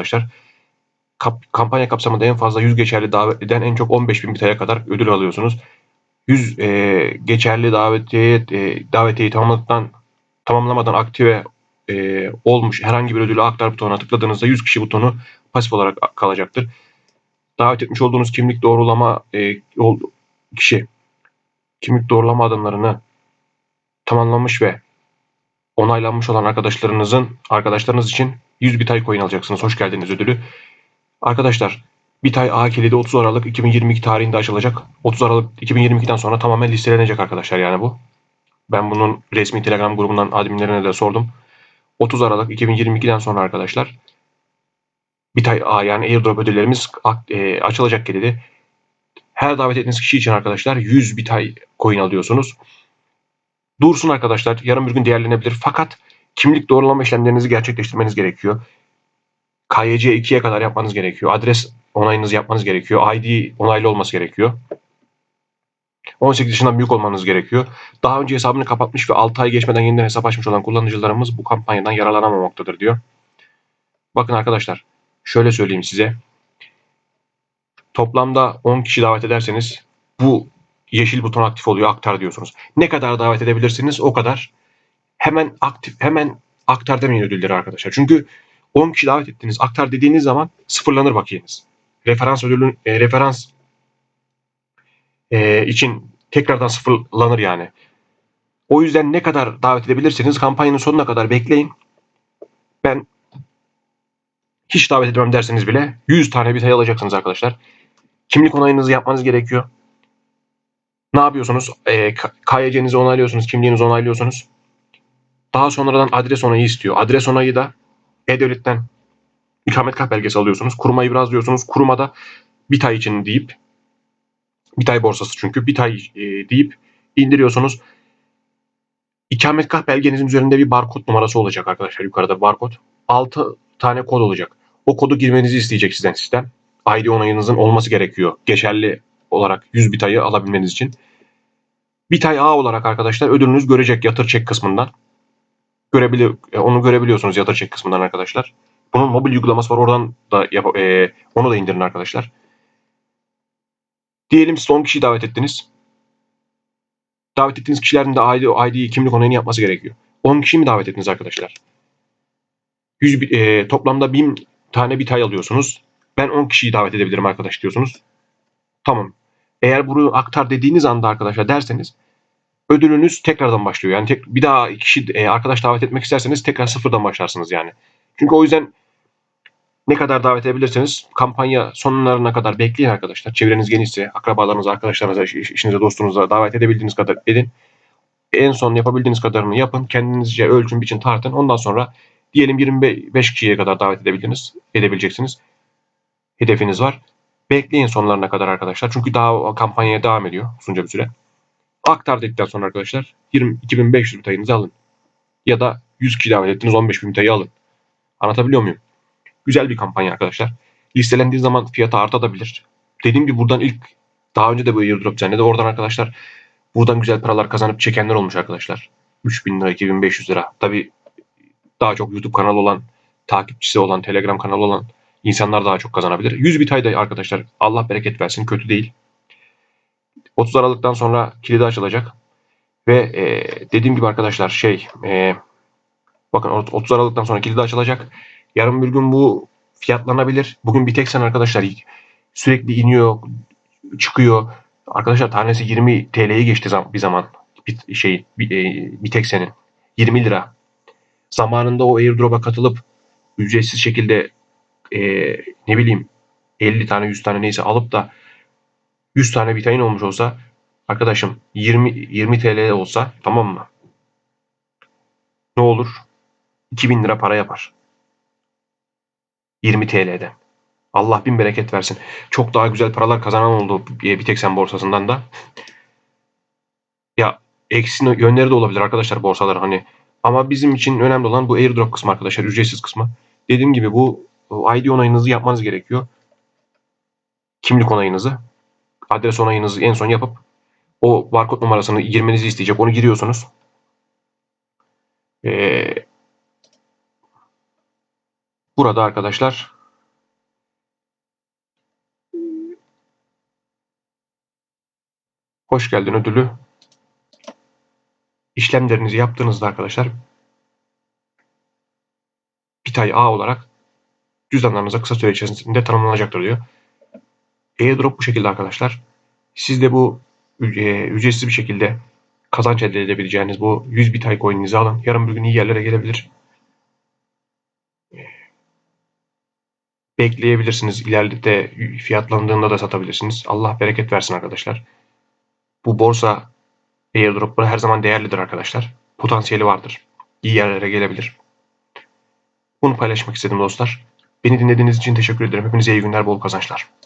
arkadaşlar. Kap- kampanya kapsamında en fazla 100 geçerli davetliden en çok 15 bin bitaya kadar ödül alıyorsunuz. 100 e, geçerli davetiye e, davetiyeyi tamamladıktan tamamlamadan aktive e, olmuş herhangi bir ödülü aktar butonuna tıkladığınızda 100 kişi butonu pasif olarak kalacaktır. Davet etmiş olduğunuz kimlik doğrulama e, kişi kimlik doğrulama adımlarını tamamlamış ve onaylanmış olan arkadaşlarınızın arkadaşlarınız için 100 bitay coin alacaksınız. Hoş geldiniz ödülü. Arkadaşlar Bitay A kilidi 30 Aralık 2022 tarihinde açılacak. 30 Aralık 2022'den sonra tamamen listelenecek arkadaşlar yani bu. Ben bunun resmi Telegram grubundan adminlerine de sordum. 30 Aralık 2022'den sonra arkadaşlar Bitay A yani airdrop ödüllerimiz e, açılacak kilidi. Her davet ettiğiniz kişi için arkadaşlar 100 Bitay coin alıyorsunuz. Dursun arkadaşlar yarın bir gün değerlenebilir fakat kimlik doğrulama işlemlerinizi gerçekleştirmeniz gerekiyor. KYC 2'ye kadar yapmanız gerekiyor. Adres onayınızı yapmanız gerekiyor. ID onaylı olması gerekiyor. 18 yaşından büyük olmanız gerekiyor. Daha önce hesabını kapatmış ve 6 ay geçmeden yeniden hesap açmış olan kullanıcılarımız bu kampanyadan yararlanamamaktadır diyor. Bakın arkadaşlar şöyle söyleyeyim size. Toplamda 10 kişi davet ederseniz bu yeşil buton aktif oluyor aktar diyorsunuz. Ne kadar davet edebilirsiniz o kadar hemen aktif hemen aktar demeyin ödülleri arkadaşlar. Çünkü 10 kişi davet ettiniz aktar dediğiniz zaman sıfırlanır bakiyeniz. Referans ödülün e, referans e, için tekrardan sıfırlanır yani. O yüzden ne kadar davet edebilirsiniz kampanyanın sonuna kadar bekleyin. Ben hiç davet edemem derseniz bile 100 tane bir sayı alacaksınız arkadaşlar. Kimlik onayınızı yapmanız gerekiyor. Ne yapıyorsunuz? E, KYC'nizi onaylıyorsunuz, kimliğinizi onaylıyorsunuz. Daha sonradan adres onayı istiyor. Adres onayı da E-Devlet'ten ikametgah belgesi alıyorsunuz. Kurumayı biraz diyorsunuz. Kurumada bir ay için deyip bir ay borsası çünkü bir ay e, deyip indiriyorsunuz. İkametgah belgenizin üzerinde bir barkod numarası olacak arkadaşlar. Yukarıda barkod. 6 tane kod olacak. O kodu girmenizi isteyecek sizden sistem. ID onayınızın olması gerekiyor. Geçerli olarak 100 bitayı alabilmeniz için. Bitay A olarak arkadaşlar ödülünüz görecek yatır çek kısmından. Görebilir, e, onu görebiliyorsunuz yatır çek kısmından arkadaşlar. Bunun mobil uygulaması var. Oradan da yap, e, onu da indirin arkadaşlar. Diyelim siz 10 kişiyi davet ettiniz. Davet ettiğiniz kişilerin de ID, ID kimlik onayını yapması gerekiyor. 10 kişi mi davet ettiniz arkadaşlar? 100, e, toplamda 1000 tane bitay alıyorsunuz. Ben 10 kişiyi davet edebilirim arkadaş diyorsunuz. Tamam. Eğer bunu aktar dediğiniz anda arkadaşlar derseniz ödülünüz tekrardan başlıyor. Yani tek, bir daha kişi e, arkadaş davet etmek isterseniz tekrar sıfırdan başlarsınız yani. Çünkü o yüzden ne kadar davet edebilirseniz kampanya sonlarına kadar bekleyin arkadaşlar. Çevreniz genişse, akrabalarınız, arkadaşlarınıza, işinize, dostunuza davet edebildiğiniz kadar edin. En son yapabildiğiniz kadarını yapın. Kendinizce ölçün, biçin, tartın. Ondan sonra diyelim 25 kişiye kadar davet edebildiniz, edebileceksiniz. Hedefiniz var. Bekleyin sonlarına kadar arkadaşlar. Çünkü daha kampanyaya devam ediyor uzunca bir süre. Aktar dedikten sonra arkadaşlar 20, 2500 bitayınızı alın. Ya da 100 kişi davet ettiniz 15 bin alın. Anlatabiliyor muyum? Güzel bir kampanya arkadaşlar. Listelendiği zaman fiyatı artabilir. Dediğim gibi buradan ilk daha önce de bu airdrop düzenledi. Oradan arkadaşlar buradan güzel paralar kazanıp çekenler olmuş arkadaşlar. 3000 lira, 2500 lira. Tabi daha çok YouTube kanalı olan, takipçisi olan, Telegram kanalı olan insanlar daha çok kazanabilir. 100 bit ayda arkadaşlar Allah bereket versin kötü değil. 30 Aralık'tan sonra kilidi açılacak. Ve e, dediğim gibi arkadaşlar şey e, bakın 30 Aralık'tan sonra kilidi açılacak. Yarın bir gün bu fiyatlanabilir. Bugün bir tek sen arkadaşlar sürekli iniyor, çıkıyor. Arkadaşlar tanesi 20 TL'ye geçti bir zaman. Bir şey bir, e, bir tek senin 20 lira. Zamanında o airdrop'a katılıp ücretsiz şekilde e, ne bileyim 50 tane 100 tane neyse alıp da 100 tane vitamin olmuş olsa arkadaşım 20 20 TL olsa tamam mı? Ne olur? 2000 lira para yapar. 20 TL'den. Allah bin bereket versin. Çok daha güzel paralar kazanan oldu bir tek sen borsasından da. Ya eksi yönleri de olabilir arkadaşlar borsalar hani. Ama bizim için önemli olan bu airdrop kısmı arkadaşlar. Ücretsiz kısmı. Dediğim gibi bu ID onayınızı yapmanız gerekiyor. Kimlik onayınızı adres onayınızı en son yapıp o barkod numarasını girmenizi isteyecek. Onu giriyorsunuz. Ee, burada arkadaşlar hoş geldin ödülü işlemlerinizi yaptığınızda arkadaşlar Pitay A olarak cüzdanlarınıza kısa süre içerisinde tanımlanacaktır diyor. Airdrop bu şekilde arkadaşlar. Siz de bu e, ücretsiz bir şekilde kazanç elde edebileceğiniz bu 100 Bitay alın. Yarın bir gün iyi yerlere gelebilir. Bekleyebilirsiniz. İleride fiyatlandığında da satabilirsiniz. Allah bereket versin arkadaşlar. Bu borsa airdropları her zaman değerlidir arkadaşlar. Potansiyeli vardır. İyi yerlere gelebilir. Bunu paylaşmak istedim dostlar. Beni dinlediğiniz için teşekkür ederim. Hepinize iyi günler, bol kazançlar.